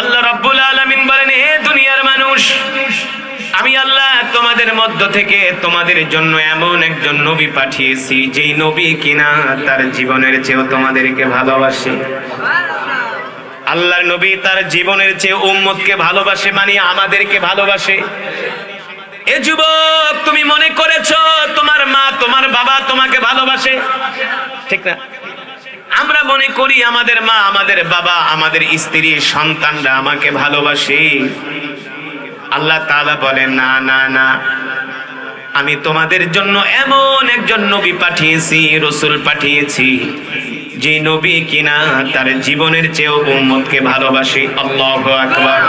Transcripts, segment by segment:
আল্লাহ রাব্বুল আলামিন বলেন হে দুনিয়ার মানুষ, আমি আল্লাহ তোমাদের মধ্য থেকে তোমাদের জন্য এমন একজন নবী পাঠিয়েছি, যেই নবী কিনা তার জীবনের চেয়েও তোমাদেরকে ভালোবাসে। আল্লাহর নবী তার জীবনের চেয়ে উম্মতকে ভালোবাসে মানে আমাদেরকে ভালোবাসে। এ যুবক, তুমি মনে করেছ তোমার মা, তোমার বাবা তোমাকে ভালোবাসে? ঠিক না? আমরা মনে করি আমাদের মা, আমাদের বাবা, আমাদের স্ত্রী, সন্তানরা আমাকে ভালোবাসে। আল্লাহ তাআলা বলেন, না না না। আমি তোমাদের জন্য এমন একজন নবী পাঠিয়েছি, রসুল পাঠিয়েছি, যে নবী কিনা তার জীবনের চেয়েও উম্মতকে ভালোবাসে। আল্লাহ আকবার।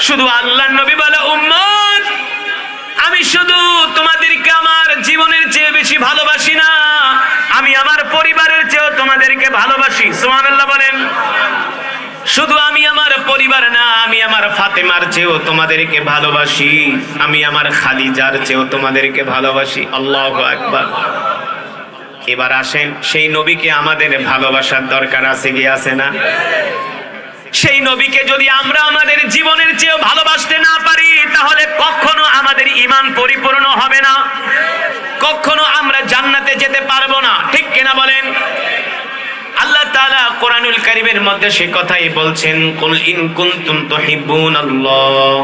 শুধু আল্লাহর নবী বলে, উম্মত! আমি শুধু তোমাদেরকে আমার জীবনের চেয়ে বেশি ভালোবাসি না, আমি আমার পরিবারের চেয়েও তোমাদেরকে ভালোবাসি। সুবহানাল্লাহ বলেন। শুধু আমি আমার পরিবার না, আমি আমার ফাতেমার চেয়েও তোমাদেরকে ভালোবাসি। আমি আমার খাদিজার চেয়েও তোমাদেরকে ভালোবাসি। আল্লাহ একবার এবার আসেন, সেই নবীকে আমাদের ভালোবাসার দরকার আছে কি আছে না? সেই নবীকে যদি আমরা আমাদের জীবনের চেয়েও ভালোবাসতে না পারি তাহলে কখনো আমাদের ইমান পরিপূর্ণ হবে না কখনো আমরা জান্নাতে যেতে পারবো না ঠিক কিনা বলেন আল্লাহ তাআলা কোরআনুল কারীমের মধ্যে সে কথাই বলছেন কুল ইন কুনতুম তুহিব্বুনাল্লাহ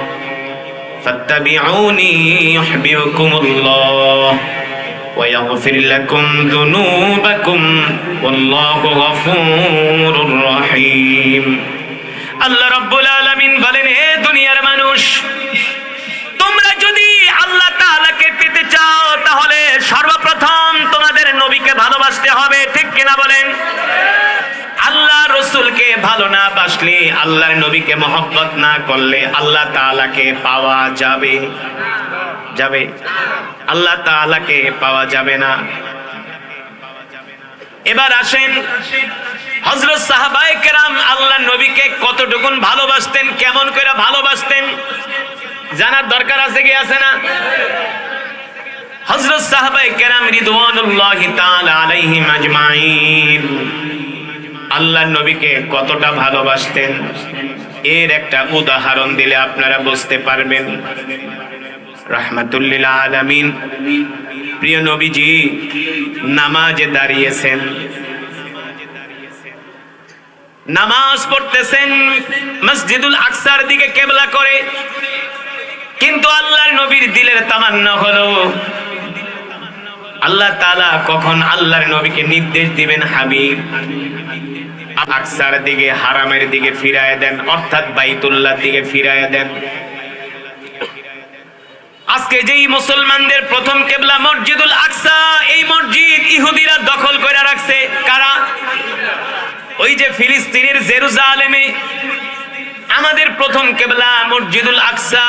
ফাত্তাবিউনি ইউহিব্বুকুমুল্লাহ ويغفر لكم ذنوبكم والله غفور رحيم আল্লাহ রাব্বুল আলামিন বলেন হে দুনিয়ার মানুষ, তোমরা যদি আল্লাহ তাআলাকে পেতে চাও, তাহলে সর্বপ্রথম তোমাদের নবীকে ভালোবাসতে হবে, ঠিক কিনা বলেন? আল্লাহ রসুলকে ভালো না বাসলে আল্লাহর নবীকে মহব্বত না করলে আল্লাহ তাআলাকে পাওয়া যাবে। যাবে। আল্লাহ তাআলাকে পাওয়া যাবে না। এবার আসেন হজরত সাহাবায়ে কেরাম আল্লাহ নবীকে কতটুকুন ভালোবাসতেন, কেমন করে ভালোবাসতেন? জানার দরকার আছে কি আছে না? হজরত সাহাবায়ে কেরাম রিদওয়ানুল্লাহি আল্লাহ নবীকে কতটা ভালোবাসতেন? এর একটা উদাহরণ দিলে আপনারা বুঝতে পারবেন। রাহমাতুল্লিল আলামিন। প্রিয় নবীজি, নামাজে দাঁড়িয়েছেন। নামাজ পড়তেছেন, মসজিদুল আকসার দিকে কেবলা করে। কিন্তু আল্লাহর নবীর দিলের তামান্না হলো, আল্লাহ তাআলা কখন আল্লাহর নবীকে নির্দেশ দিবেন হাবিব? আকসার দিকে, হারামের দিকে ফিরায় দেন, অর্থাৎ দিকে ফিরায় দেন। আজকে যেই মুসলমানদের প্রথম কেবলা মসজিদুল আকসা, এই মসজিদ ইহুদিরা দখল করে রাখছে। কারা? ওই যে ফিলিস্তিনের জেরুজালেমে আমাদের প্রথম কেবলা মসজিদুল আকসা।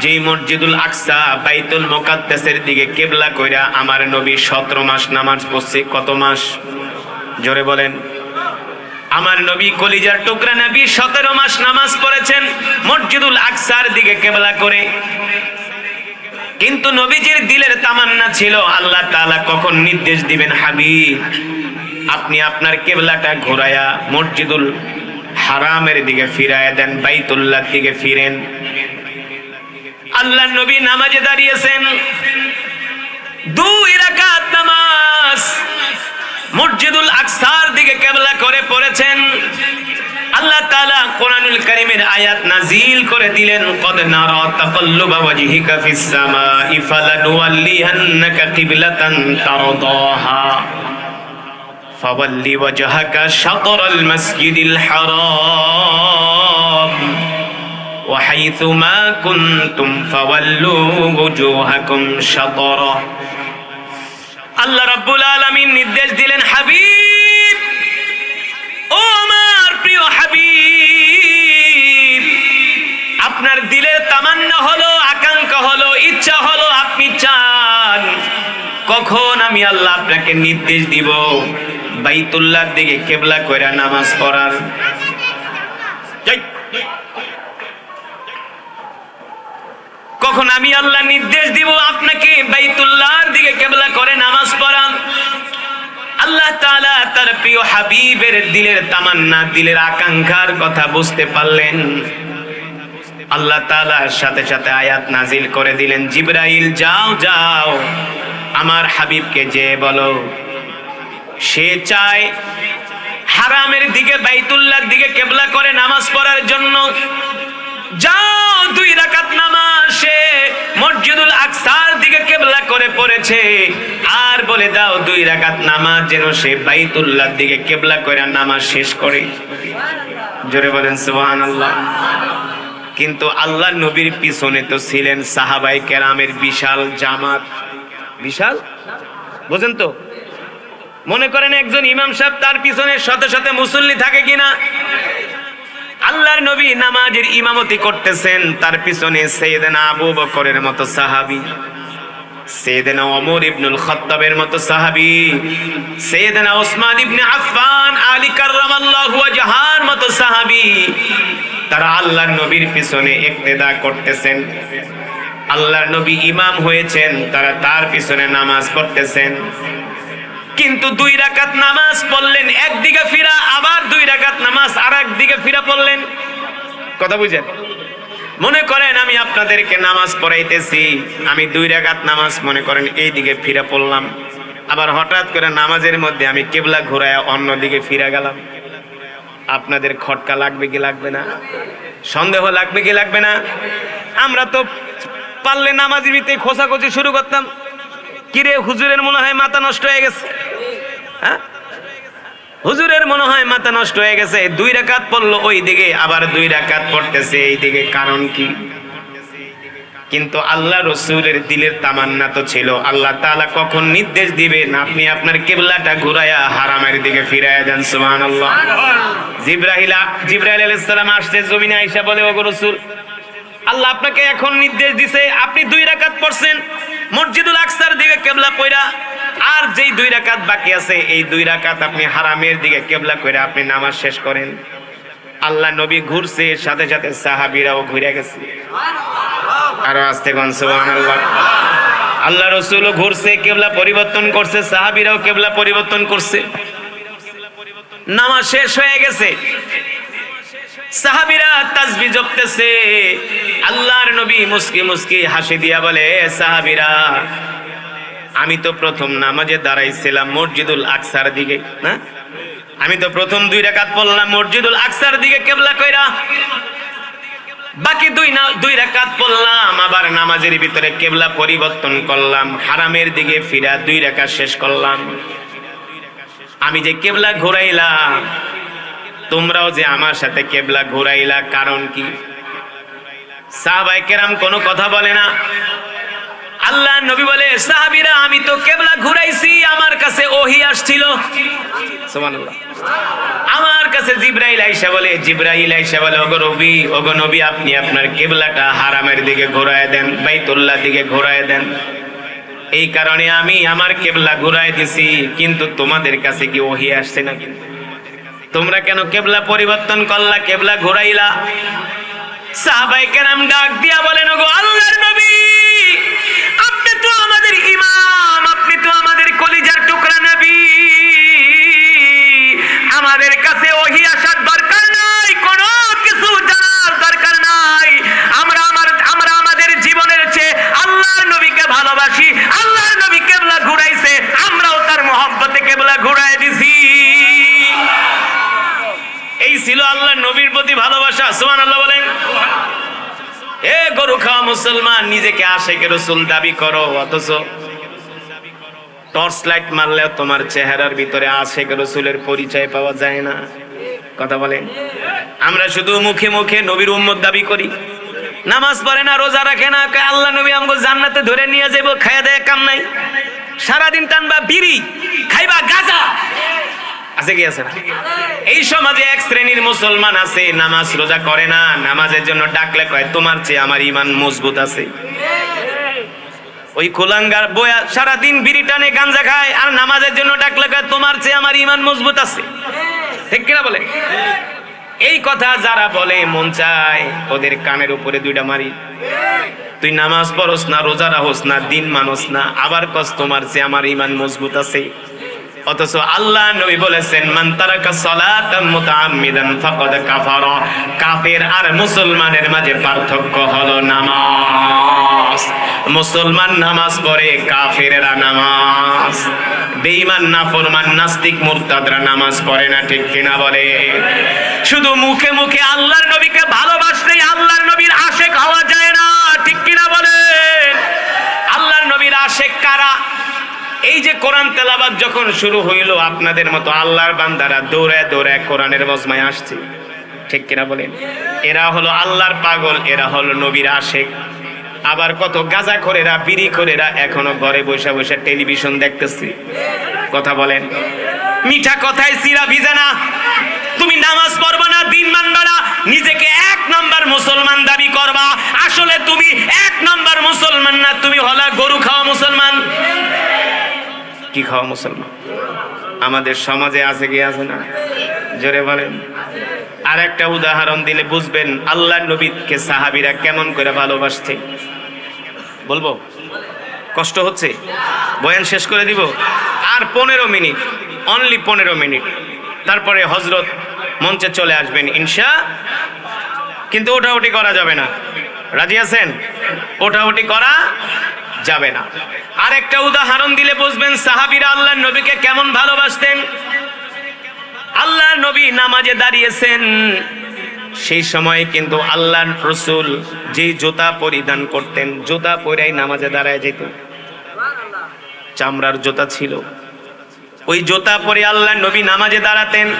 যেই মসজিদুল আকসা বাইতুল মোকাদ্দাসের দিকে কেবলা কইরা আমার নবী সতেরো মাস নামাজ পড়ছে। কত মাস? জোরে বলেন। আমার নবী কলিজার টুকরা নবী সতেরো মাস নামাজ পড়েছেন মসজিদুল আকসার দিকে কেবলা করে। কিন্তু নবীজির দিলের তামান্না ছিল, আল্লাহ তাআলা কখন নির্দেশ দিবেন হাবিব? আপনি আপনার কেবলাটা ঘোরায়া মসজিদুল হারামের দিকে ফিরায়া দেন বাইতুল্লাহ দিকে ফিরেন। আল্লাহ নবী নামাজে দাঁড়িয়েছেন। দুই রাকাত নামাজ। মসজিদুল আকসার দিকে কেবলা করে পড়েছেন। আল্লাহ তাআলা কোরআনুল কারীমের আয়াত নাজিল করে দিলেন, কদ নারা তাকাল্লুবা ওয়াজহিকা ফিস সামাই ফালানুওয়াল্লিহান্নাকা কিবলাতান তারদাহা। فول وجهك شطر المسجد الحرام وحيث ما كنتم فولوا وجوهكم شطره আল্লাহ রাব্বুল আলামিন নির্দেশ দিলেন হাবিব ও আমার প্রিয় হাবিব আপনার দিলের তামান্না হলো আকাঙ্ক্ষা হলো ইচ্ছা হলো আপনি চান কখন আমি আল্লাহ আপনাকে নির্দেশ দিব বাইতুল্লাহর দিকে কেবলা কইরা নামাজ পড়ার। কখন আমি আল্লাহ নির্দেশ দিব আপনাকে বাইতুল্লাহর দিকে কেবলা করে নামাজ পড়ান? আল্লাহ তাআলা তার প্রিয় হাবিবের দিলের তামান্না, দিলের আকাঙ্ক্ষার কথা বুঝতে পারলেন। আল্লাহ তাআলার সাথে সাথে আয়াত নাজিল করে দিলেন, জিব্রাইল, যাও যাও, আমার হাবিবকে যে বলো। সে চায় হারামের দিকে, বাইতুল্লাহর দিকে কেবলা করে নামাজ পড়ার জন্য। যাও, দুই রাকাত নামাজ সে মসজিদুল আকসার দিকে কেবলা করে পড়েছে। আর বলে দাও, দুই রাকাত নামাজ যেন সে বাইতুল্লাহর দিকে কেবলা করে নামাজ শেষ করে। জোরে বলেন, সুবহানাল্লাহ। কিন্তু আল্লাহ নবীর পিছনে তো ছিলেন সাহাবাই কেরামের বিশাল জামাত। বিশাল? বুঝেন তো? মনে করেন একজন ইমাম সাহেব তার পিছনে শত শত মুসল্লি থাকে কিনা? আল্লাহর নবী নামাজের ইমামতি করতেছেন, তার পিছনে সৈয়দনা আবু বকরের মতো সাহাবী, সৈয়দনা ওমর ইবনুল খাত্তাবের মতো সাহাবী, সৈয়দনা ওসমান ইবনে আফফান, আলী কাররামাল্লাহু ওয়াজহার মতো সাহাবী, তারা আল্লাহর নবীর পিছনে ইক্তেদা করতেছেন। আল্লাহর নবী ইমাম হয়েছেন, তারা তার পিছনে নামাজ পড়তেছেন। কিন্তু দুই রাকাত নামাজ পড়লেন একদিকে ফিরা, আবার দুই রাকাত নামাজ আর একদিকে ফিরা পড়লেন। কথা বুঝেন? মনে করেন আমি আপনাদেরকে নামাজ পড়াইতেছি, আমি দুই রাকাত নামাজ মনে করেন এই দিকে ফিরা পড়লাম। আবার হঠাৎ করে নামাজের মধ্যে আমি কেবলা ঘুরায় অন্য দিকে ফিরা গেলাম। আপনাদের খটকা লাগবে কি লাগবে না? সন্দেহ লাগবে কি লাগবে না? আমরা তো পারলে নামাজের ভিতরে খোঁচাখুচি শুরু করতাম। কিরে, হুজুরের মনে হয় মাথা নষ্ট হয়ে গেছে। হ্যাঁ? হুজুরের মনে হয় মাথা নষ্ট হয়ে গেছে, দুই রাকাত পড়ল ওই দিকে, আবার দুই রাকাত পড়তেছে এই দিকে, কারণ কি? কিন্তু আল্লাহ রসুলের দিলের তামান্না তো ছিল, আল্লাহ তাআলা কখন নির্দেশ দিবেন আপনি আপনার কেবলাটা ঘুরায়া হারামের দিকে ফিরাইয়া দেন, সুবহানাল্লাহ। জিব্রাহিলা জিব্রাইল আলাইহিস সালাম আসছে, জমিনে আয়েশা বলে, ওগো রসুল, আল্লাহ আপনাকে এখন নির্দেশ দিছে, আপনি দুই রাকাত পড়ছেন, মসজিদুল আকসার দিকে কেবলা কইরা আর যেই দুই রাকাত বাকি আছে, এই দুই রাকাত আপনি হারামের দিকে কেবলা করে আপনি নামাজ শেষ করেন। আল্লাহ নবী ঘুরছে, সাথে সাথে সাহাবীরাও ঘুরে গেছে। আরও আসতে আল্লাহ রসুলও ঘুরছে, কেবলা পরিবর্তন করছে, সাহাবিরাও কেবলা পরিবর্তন করছে। নামাজ শেষ হয়ে গেছে। সাহাবিরা জপতেছে। আল্লাহর নবী মুস্কি মুসকি হাসি দিয়া বলে সাহাবিরা আমি তো প্রথম নামাজে দাঁড়াইছিলাম মসজিদুল আকসার দিকে, না? আমি তো প্রথম দুই রাকাত পড়লাম মসজিদুল আকসার দিকে কেবলা কইরা। বাকি দুই না, দুই রাকাত পড়লাম, আবার নামাজের ভিতরে কেবলা পরিবর্তন করলাম, হারামের দিকে ফিরা দুই রাকাত শেষ করলাম। আমি যে কেবলা ঘোরাইলাম, তোমরাও যে আমার সাথে কেবলা ঘুরাইলা, কারণ কি? সাহাবাই কেরাম কোনো কথা বলে না। আল্লাহ নবী বলে, সাহাবিরা, আমি তো কেবলা ঘুরাইছি, আমার কাছে ওহি আসছিল। আমার কাছে জিব্রাইল আইসা বলে, জিব্রাইল আইসা বলে, ওগো নবী ওগো নবী, আপনি আপনার কেবলাটা হারামের দিকে ঘোরায় দেন বাইতুল্লাহ দিকে ঘোরায় দেন। এই কারণে আমি আমার কেবলা ঘুরাই দিছি, কিন্তু তোমাদের কাছে কি ওহি আসছে নাকি? তোমরা কেন কেবলা পরিবর্তন করলা, কেবলা ঘোরাইলা? সাহাবাই কেরাম ডাক দিয়া বলেন গো আল্লাহর ভালোবাসি। আল্লাহর নবী কেবলা ঘুরাইছে, আমরাও তার মহব্বতে কেবলা ঘুরাই দিছি। এই ছিল আল্লাহ নবীর প্রতি ভালোবাসা। সুমান আল্লাহ বলেন, এ গরু খাওয়া মুসলমান, নিজেকে আশেকে রসুল দাবি করো, অথচ টর্চ লাইট মারলেও তোমার চেহারার ভিতরে আশেক রসুলের পরিচয় পাওয়া যায় না। কথা বলেন, আমরা শুধু মুখে মুখে নবীর উম্মত দাবি করি। নামাজ পড়ে না, রোজা রাখে না আল্লাহ নবী আমাকে জান্নাতে ধরে নিয়ে যাব খাইয়া দেয় কাম নাই। সারাদিন টানবা বিড়ি, খাইবা গাজা। আছে কি আছে এই সমাজে এক শ্রেণির মুসলমান আছে, নামাজ রোজা করে না, নামাজের জন্য ডাকলে কয়, তোমার চেয়ে আমার ইমান মজবুত আছে। ওই কুলাঙ্গার বয়া সারাদিন বিড়ি টানে গাঞ্জা খায়, আর নামাজের জন্য ডাকলে কয়, তোমার চেয়ে আমার ইমান মজবুত আছে। ঠিক কিনা বলে? এই কথা যারা বলে, মন চায় ওদের কানের উপরে দুইটা মারি। তুই নামাজ পড়স না, রোজা রাহস না, দিন মানস না, আবার কস তোমার যে আমার ইমান মজবুত আছে। অথচ আল্লাহ নবী বলেছেন, মান তারাকা সালাতান মুতাআম্মিদান ফাকাদ কাফারা। কাফের আর মুসলমানের মাঝে পার্থক্য হলো নামাজ। মুসলমান নামাজ পড়ে, কাফেরেরা নামাজ। বেঈমান, নাফরমান, নাস্তিক, মুরতাদরা নামাজ পড়ে না, ঠিক কিনা বলে? শুধু মুখে মুখে আল্লাহর নবীকে ভালোবাসলেই আল্লাহর নবীর আশেক হওয়া যায় না, ঠিক কিনা বলে? আল্লাহর নবীর আশেক কারা? এই যে কোরআন তেলাবাদ যখন শুরু হইল, আপনাদের মতো আল্লাহর বান্দারা দৌড়ে দৌড়ে কোরআনের মজমায় আসছে। ঠিক কিনা বলেন? এরা হলো আল্লাহর পাগল, এরা হলো নবীর আশেক। আবার কত গাজা করেরা বিড়ি করেরা এখনও ঘরে বসে বসে টেলিভিশন দেখতেছি। কথা বলেন। মিঠা কথায় সিরা ভিজে না? তুমি নামাজ পড়বা না, দিন মানবা না, নিজেকে এক নাম্বার মুসলমান দাবি করবা। আসলে তুমি এক নাম্বার মুসলমান না, তুমি হলা গরু খাওয়া মুসলমান। কি খাওয়া মুসলমান? আমাদের সমাজে আছে কি আছে না? জোরে বলেন। আর একটা উদাহরণ দিলে বুঝবেন আল্লাহ নবীকে সাহাবিরা কেমন করে ভালোবাসছে। বলব? কষ্ট হচ্ছে? বয়ান শেষ করে দিব? আর পনেরো মিনিট অনলি পনেরো মিনিট। তারপরে হজরত মঞ্চে চলে আসবেন ইনশা। কিন্তু ওঠাউটি করা যাবে না। রাজি আছেন? ওঠাউটি করা যাবে না। আর একটা উদাহরণ দিলে বুঝবেন সাহাবিরা আল্লাহ নবীকে কেমন ভালোবাসতেন? আল্লাহ নবী নামাজে দাঁড়িয়েছেন। সেই সময় কিন্তু আল্লাহ রসুল যে জুতা পরিধান করতেন, জুতা পরাই নামাজে দাঁড়ায় যেত। চামড়ার জুতা ছিল। ওই জুতা পরে আল্লাহ নবী নামাজে দাঁড়াতেন।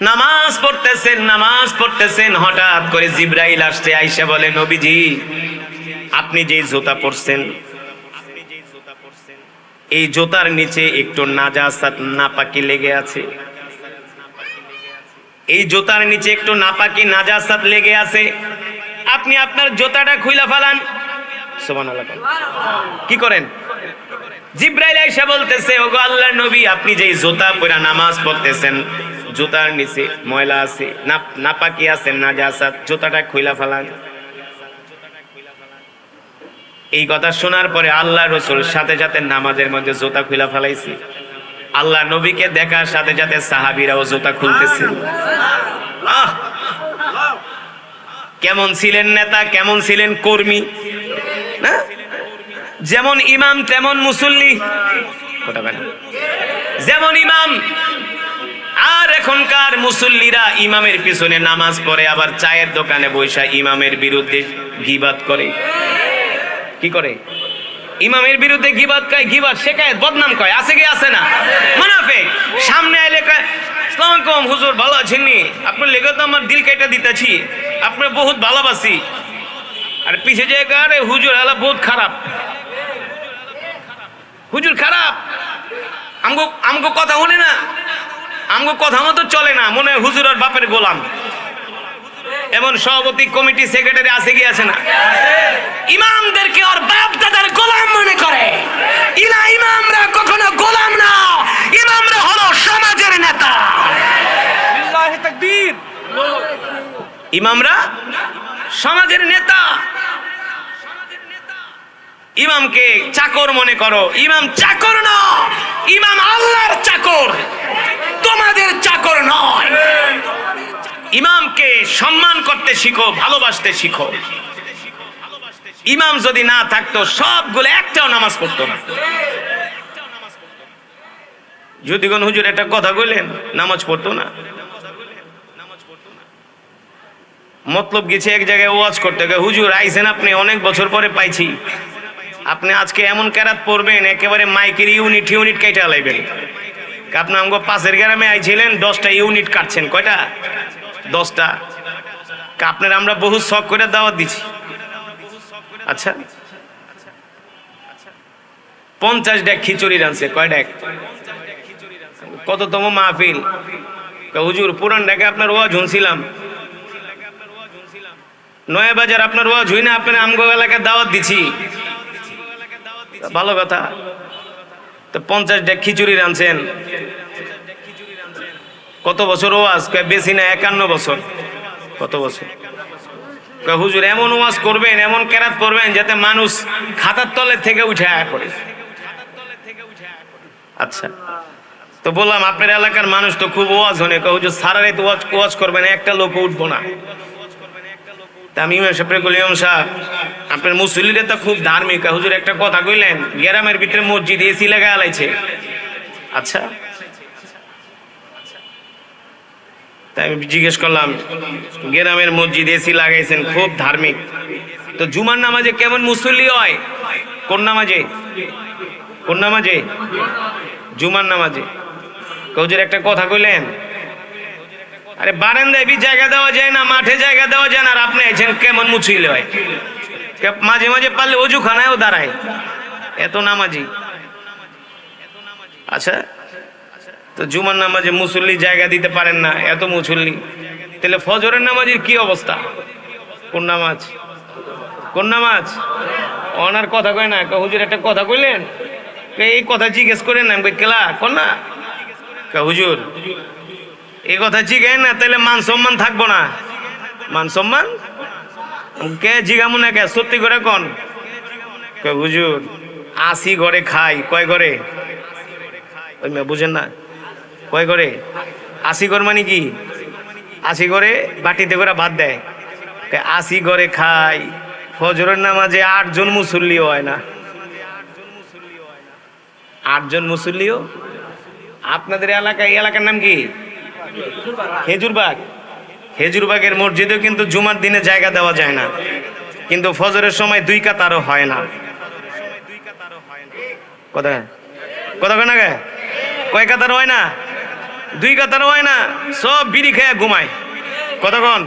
নামাজ পড়তেছেন নামাজ পড়তেছেন, হঠাৎ করে জিব্রাইল আসছে, আইসা বলে, নবীজি, আপনি যে জুতা পরছেন, এই জুতার নিচে একটু নাজাসাত, নাপাকি লেগে আছে। এই জুতার নিচে একটু নাপাকি, নাজাসাত লেগে আছে। আপনি আপনার জুতাটা খুইলা ফালান। কি করেন? জিব্রাইল আয়েশা বলতেছে, ওগো আল্লাহর নবী, আপনি যেই জুতা পরা নামাজ পড়তেছেন জুতার নিচে ময়লা আছে না নাপাকি আছে না নাজাসাত, জুতাটা খুইলা ফালান। এই কথা শোনার পরে আল্লাহ রসুল সাথে সাথে নামাজের মধ্যে জুতা খুলা ফেলাইছি। আল্লাহ নবীকে দেখার সাথে সাথে সাহাবিরাও জুতা খুলতেছে! কেমন ছিলেন নেতা, কেমন ছিলেন কর্মী? না? যেমন ইমাম, তেমন মুসল্লি। যেমন ইমাম আর এখনকার মুসল্লিরা ইমামের পিছনে নামাজ পড়ে, আবার চায়ের দোকানে বৈশা ইমামের বিরুদ্ধে গিবাত করে। কি করে? ইমামের বিরুদ্ধে গিবাদ কয়, গিবাদ শেখায়ত বদনাম কয়, আছে কি, আছে না? মুনাফিক, সামনে এলে কয় হুজুর, ভালো আছেন নি? আপনার লেগে তো আমার দিল কেটে দিতেছি, আপনার বহুত ভালোবাসি। আর পিছে যে আরে হুজুর এলা বহুত খারাপ। হুজুর, খারাপ? আমগো আমগো কথা শুনে না আমগো কথা মতো চলে না মনে হয় হুজুর আর বাপের গোলাম। এমন সভাপতি কমিটি সেক্রেটারি আছে কি আছে না? ইমামদেরকে ওর বাপ দাদার গোলাম মনে করে। ইলা ইমামরা কখনো গোলাম না ইমামরা হলো সমাজের নেতা। ইমামরা সমাজের নেতা। ইমামকে চাকর মনে করো। ইমাম চাকর না ইমাম আল্লাহর চাকর। তোমাদের চাকর নয়। ইমামকে সম্মান করতে শিখো, ভালোবাসতে শিখো। ইমাম যদি না থাকতো, সবগুলো একটাও নামাজ পড়তো না। যদি কোন হুজুর একটা কথা কইলেন, নামাজ পড়তো না। মতলব গেছে এক জায়গায় ওয়াজ করতে হুজুর, আইছেন আপনি, অনেক বছর পরে পাইছি। আপনি আজকে এমন ক্যারাত পড়বেন, একেবারে মাইকের ইউনিট ইউনিট কেটে লাইবেন। আপনি আমাকে পাশের গ্রামে আইছিলেন, দশটা ইউনিট কাটছেন, কয়টা? দশটা। আপনার আমরা বহু শখ করে দাওয়াত দিছি। আচ্ছা। পঞ্চাশ ডেক খিচুড়ি রানছে কয় ডেক? কততম মাহফিল? হুজুর, পুরান ডেকে আপনার ওয়া ঝুনছিলাম নয়া বাজার আপনার ওয়া হই না, আপনার আমগো এলাকায় দাওয়াত দিছি। ভালো কথা। তো পঞ্চাশ ডেক খিচুড়ি রানছেন কত বছর ওয়াজ? বেশি না, একান্ন বছর। কত বছর? হুজুর, এমন ওয়াজ করবেন, এমন কেরাত করবেন যাতে মানুষ খাতার তলে থেকে উঠে আয়া করে আচ্ছা। তো বললাম, আপনার এলাকার মানুষ তো খুব ওয়াজ হনে হুজুর, সারা রাত ওয়াজ ওয়াজ করবেন, একটা লোক উঠবো না। তা আমি ইমাম সাহেবরে বলি সাহেব, আপনার মুসল্লিরা তো খুব ধার্মিক। হুজুর একটা কথা কইলেন, গ্রামের ভিতরে মসজিদ এসি লাগা আলাইছে। আচ্ছা। তাই আমি জিজ্ঞেস করলাম, গ্রামের মসজিদ এসি লাগাইছেন, খুব ধার্মিক। তো জুমার নামাজে কেমন মুসল্লি হয়? কোন নামাজে? কোন নামাজে? জুমার নামাজে। কৌজের একটা কথা কইলেন আরে বারান্দায় বি জায়গা দেওয়া যায় না, মাঠে জায়গা দেওয়া যায় না, আর আপনি আছেন কেমন মুছিল হয়? মাঝে মাঝে পারলে অজু খানায়ও দাঁড়ায়। এত নামাজি। আচ্ছা তো জুমার নামাজে মুসল্লি জায়গা দিতে পারেন না, এত মুসল্লি। তাহলে ফজরের নামাজের কি অবস্থা? কোন নামাজ? কোন নামাজ? ওনার কথা কয় না হুজুর, একটা কথা কইলেন? এই কথা জিজ্ঞেস করেন না কেলা কোন না? হুজুর এই কথা জিজ্ঞেস না তাহলে মান সম্মান থাকব না। মান সম্মান? কে জিগামু না কে? সত্যি করে কোন? হুজুর আসি ঘরে খাই, কয় ঘরে? ওই বুঝেন না। কয় করে আশি ঘর মানে কি? আশি ঘরে বাটিতে করে ভাত দেয়। আশি ঘরে খাই, ফজরের নামাজে আটজন মুসল্লি হয় না। আটজন মুসল্লিও? আপনাদের এলাকায় এলাকার নাম কি? খেজুরবাগ খেজুরবাগের মসজিদেও কিন্তু জুমার দিনে জায়গা দেওয়া যায় না। কিন্তু ফজরের সময় দুই কাতারও হয় না। কথা কাতার হয় না? দুই হয় না? সব ঘুমায়। কতক্ষণ।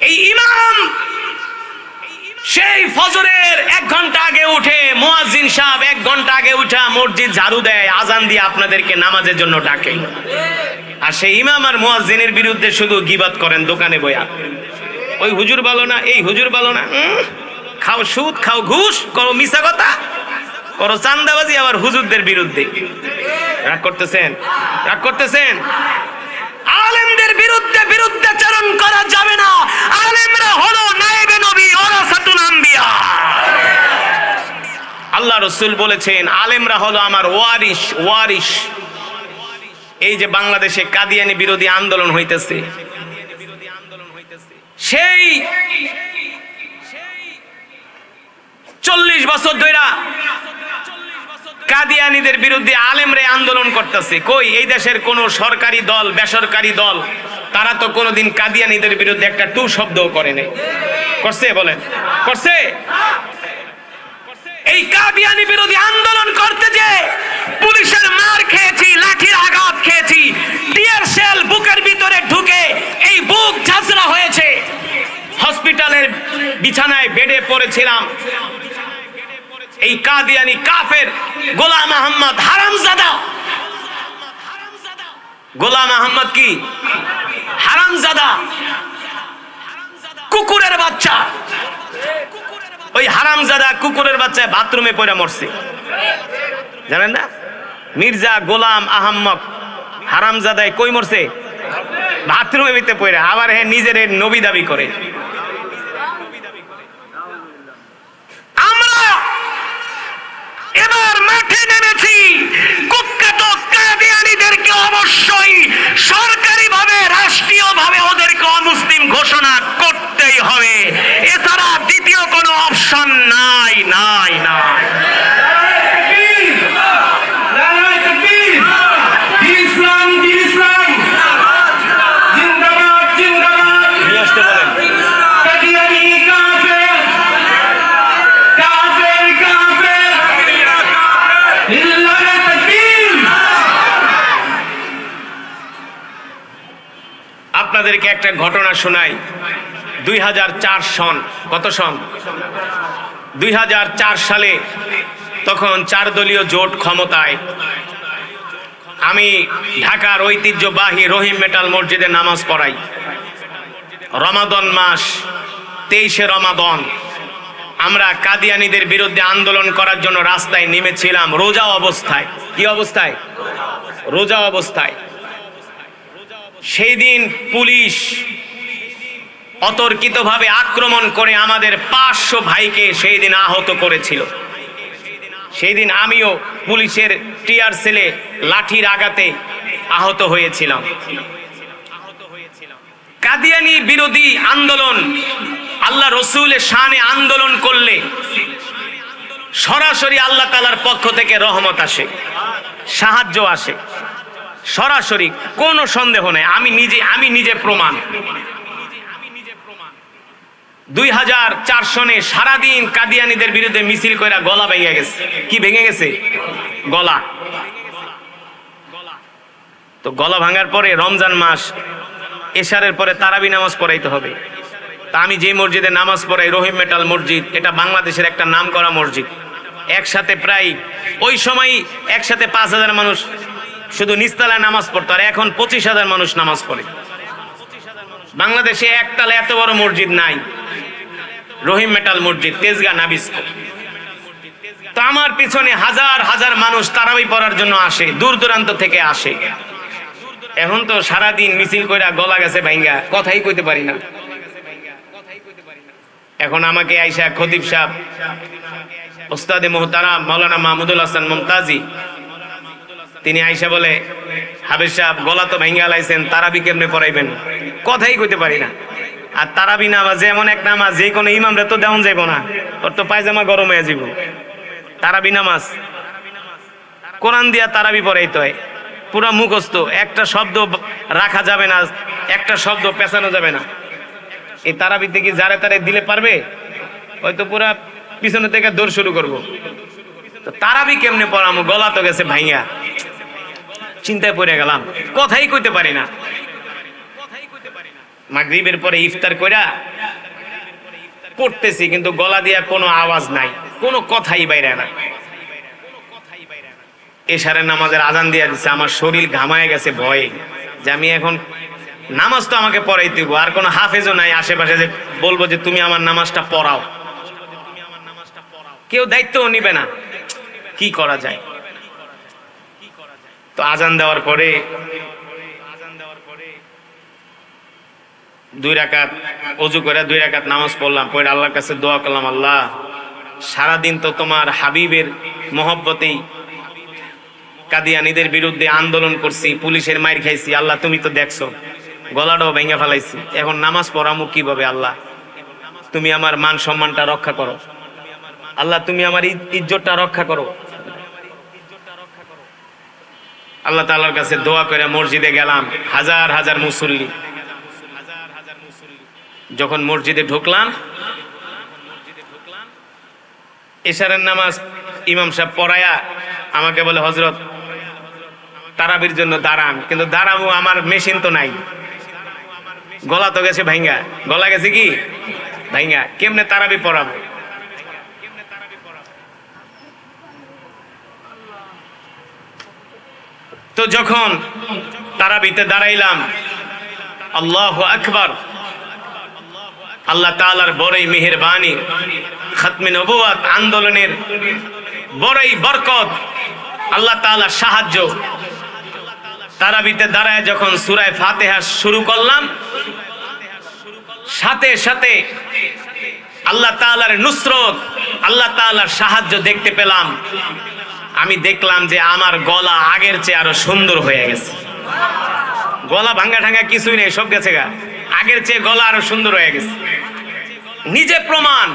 এই সেই ফজরের এক ঘণ্টা আগে উঠে মুয়াজ্জিন সাহেব এক ঘণ্টা আগে উঠা মসজিদ ঝাড়ু দেয়, আজান দিয়ে আপনাদেরকে নামাজের জন্য ডাকে। আর সেই ইমাম আর মুয়াজ্জিনের বিরুদ্ধে শুধু গিবাত করেন, দোকানে বয়া। ওই হুজুর ভালো না, এই হুজুর ভালো না খাও সুদ, খাও ঘুষ, করো মিশা কথা, করো চান্দাবাজি আবার হুজুরদের বিরুদ্ধে। রাগ করতেছেন? রাগ করতেছেন? আলেমদের বিরুদ্ধে বিরুদ্ধে বিরুদ্ধাচরণ করা যাবে না। আলেমরা হলো নায়েবে নবী, ওরাসাতুল আল্লাহ রসুল বলেছেন, আলেমরা হলো আমার ওয়ারিশ ওয়ারিশ। এই যে বাংলাদেশে কাদিয়ানি বিরোধী আন্দোলন হইতেছে, সেই চল্লিশ বছর ধইরা কাদিয়ানিদের বিরুদ্ধে আলেমরে আন্দোলন করতেছে। কই, এই দেশের কোন সরকারি দল, বেসরকারি দল, তারা তো কোনোদিন কাদিয়ানিদের বিরুদ্ধে একটা টু শব্দও করে নাই। করছে বলেন। করছে? এই কাদিয়ানি বিরোধী আন্দোলন করতে যে পুলিশের মার খেয়েছি, লাঠির আঘাত খেয়েছি, টিয়ার সেল বুকের ভিতরে ঢুকে এই বুক ঝাঁচড়া হয়েছে। হসপিটালের বিছানায় বেডে পড়েছিলাম। এই কাদিয়ানি কাফের গোলাম আহম্মদ হারামজাদা। গোলাম আহম্মদ কি? হারামজাদা। কুকুরের বাচ্চা। ওই হারামজাদা কুকুরের বাচ্চা বাথরুমে পড়ে মরছে। জানেন না? মির্জা গোলাম আহম্মদ হারামজাদায় কই মরছে? বাথরুমে ভিতরে পড়ে। আবার হ্যাঁ নিজের নবী দাবি করে আমরা এবার মাঠে নেমেছি কুখ্যাত কাদিয়ানিদেরকে অবশ্যই সরকারিভাবে, রাষ্ট্রীয়ভাবে ওদেরকে অমুসলিম ঘোষণা করতেই হবে। এছাড়া দ্বিতীয় কোনো অপশন নাই নাই নাই। আপনাদেরকে একটা ঘটনা শোনাই। দুই হাজার চার সন, কত সন? দুই হাজার চার সালে তখন চার দলীয় জোট ক্ষমতায়। আমি ঢাকার ঐতিহ্যবাহী রহিম মেটাল মসজিদে নামাজ পড়াই। রমাদন মাস, তেইশে রমাদন। আমরা কাদিয়ানিদের বিরুদ্ধে আন্দোলন করার জন্য রাস্তায় নেমেছিলাম, রোজা অবস্থায়। কি অবস্থায়? রোজা অবস্থায়। সেই দিন পুলিশ অতর্কিতভাবে আক্রমণ করে আমাদের পাঁচশো ভাইকে সেই দিন আহত করেছিল। সেই দিন আমিও পুলিশের টিয়ার সেলে লাঠির আঘাতে আহত হয়েছিলাম। কাদিয়ানি বিরোধী আন্দোলন আল্লাহ রসুলের শানে আন্দোলন করলে সরাসরি আল্লাহ তালার পক্ষ থেকে রহমত আসে, সাহায্য আসে। সরাসরি কোনো সন্দেহ নেই। আমি নিজে আমি নিজে প্রমাণ। দুই হাজার চার সনে সারাদিন কাদিয়ানিদের বিরুদ্ধে মিছিল কইরা গলা ভেঙে গেছে। কি ভেঙে গেছে? গলা। তো গলা ভাঙার পরে রমজান মাস, এশারের পরে তারাবি নামাজ পড়াইতে হবে। তা আমি যে মসজিদে নামাজ পড়াই, রহিম মেটাল মসজিদ, এটা বাংলাদেশের একটা নাম করা মসজিদ। একসাথে প্রায় ওই সময় একসাথে পাঁচ হাজার মানুষ শুধু নিস্তালায় নামাজ পড়তো, আর এখন পঁচিশ হাজার মানুষ নামাজ পড়ে। বাংলাদেশে একতালে এত বড় মসজিদ নাই। রহিম মেটাল মসজিদ, তেজগা নাবিস তো আমার পিছনে হাজার হাজার মানুষ তারাবি পড়ার জন্য আসে, দূর দূরান্ত থেকে আসে। এখন তো সারাদিন মিছিল কইরা গলা গেছে ভাইঙ্গা, কথাই কইতে পারি না। এখন আমাকে আইসা খতিব সাহেব, ওস্তাদে মোহতারা মৌলানা মাহমুদুল হাসান মমতাজি তিনি আইসা বলে, হাবিব সাহেব, গলা তো ভেঙ্গা লাইছেন তারাবি কেমনে পড়াইবেন? কথাই কইতে পারি না। আর তারাবি নামাজ এমন এক নামাজ, যে কোনো ইমামরা তো দেওয়া যাইব না। ওর তো পায়জামা গরম হয়ে যাব তারাবি নামাজ। কোরআন দিয়া তারাবি পড়াইতে হয়। পুরো মুখস্থ, একটা শব্দ রাখা যাবে না, একটা শব্দ পেছানো যাবে না। এই তারাবিতে কি যারে তারে দিলে পারবে? হয়তো পুরা পিছনে থেকে দৌড় শুরু করব। তারাবি কেমনে পড়ামো? গলা তো গেছে ভাইয়া চিন্তায় পড়ে গেলাম। কথাই কইতে পারি না। মাগরিবের পরে ইফতার কইরা পড়তেছি কিন্তু গলা দিয়া কোনো আওয়াজ নাই কোনো কথাই বাইরে না। এশারের নামাজের আজান দিয়ে দিচ্ছে আমার শরীর ঘামায় গেছে ভয়ে। যে আমি এখন নামাজ তো আমাকে পড়াই হইবো, আর কোনো হাফেজও নাই আশেপাশে যে বলব যে তুমি আমার নামাজটা পড়াও। কেউ দায়িত্বও নিবে না। কি করা যায়? তো আজান দেওয়ার পরে দুই রাকাত অজু করে দুই রাকাত নামাজ পড়লাম, পড়ে আল্লাহর কাছে দোয়া করলাম, আল্লাহ, সারাদিন তো তোমার হাবিবের মহব্বতেই কাদিয়ানিদের বিরুদ্ধে আন্দোলন করছি, পুলিশের মাইর খাইছি, আল্লাহ, তুমি তো দেখছ, গলাটাও ভেঙে ফেলাইছি, এখন নামাজ পড়ামু কীভাবে, আল্লাহ? তুমি আমার মান সম্মানটা রক্ষা করো। আল্লাহ, তুমি আমার ইজ- ইজ্জতটা রক্ষা করো। আল্লাহ তাআলার কাছে দোয়া করে মসজিদে গেলাম, হাজার হাজার মুসল্লি। যখন মসজিদে ঢুকলাম, এশারের নামাজ ইমাম সাহেব পড়ায়া আমাকে বলে হজরত তারাবির জন্য দাঁড়ান। কিন্তু দাঁড়াবো আমার মেশিন তো নাই। গলা তো গেছে ভাইঙ্গা। গলা গেছে কি? ভাইঙ্গা। কেমনে তারাবি পড়াবো? তো যখন তারাবিতে দাঁড়াইলাম, আল্লাহ আকবার, আল্লাহ তাআলার বড়ই মেহেরবানি, খতমে নবুয়াত আন্দোলনের বড়ই বরকত, আল্লাহ তাআলার সাহায্য। তারাবিতে দাঁড়ায় যখন সুরায় ফাতেহা শুরু করলাম, সাথে সাথে আল্লাহ তাআলার নুসরত, আল্লাহ তাআলার সাহায্য দেখতে পেলাম। আমি দেখলাম যে আমার গলা আগের চেয়ে আরও সুন্দর হয়ে গেছে। গলা ভাঙ্গা ঠাঙ্গা কিছুই নেই, সব গেছে গা। আগের চেয়ে গলা আরও সুন্দর হয়ে গেছে। নিজে প্রমাণ,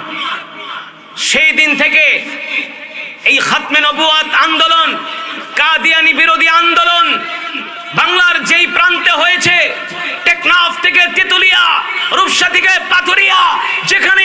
সেই দিন থেকে এই খাতমে নবুয়াত আন্দোলন, কাদিয়ানি বিরোধী আন্দোলন বাংলার যেই প্রান্তে হয়েছে, টেকনাফ থেকে তেতুলিয়া, রূপসা থেকে পাথুরিয়া, যেখানে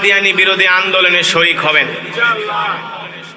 কাদিয়ানি বিরোধী আন্দোলনে শরিক হবেন।